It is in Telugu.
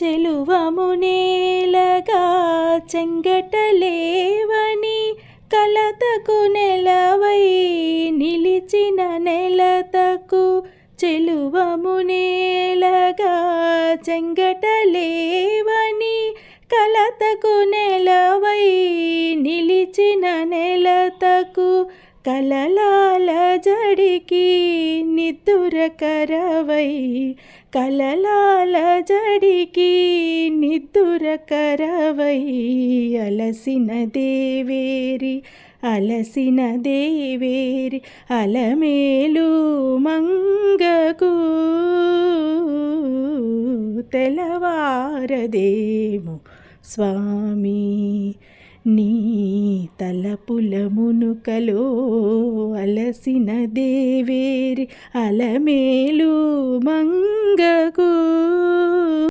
చెలువమునేలగా చెంగటలేవని కలతకు నెలవై నిలిచిన నెలతకు చెలువమునేలగా చెంగటలేవని కలతకు నెలవై నిలిచిన నెలతకు కలలాల జడికి నిద్దురకరవై కలలాల జడికి నిద్దురకరవై అలసిన దేవేరి అలసిన దేవేరి అలమేలు మంగకు తెలవారదేము స్వామి. నీ తలపులమునుకలో అలసిన దేవేరి అలమేలు మంగకు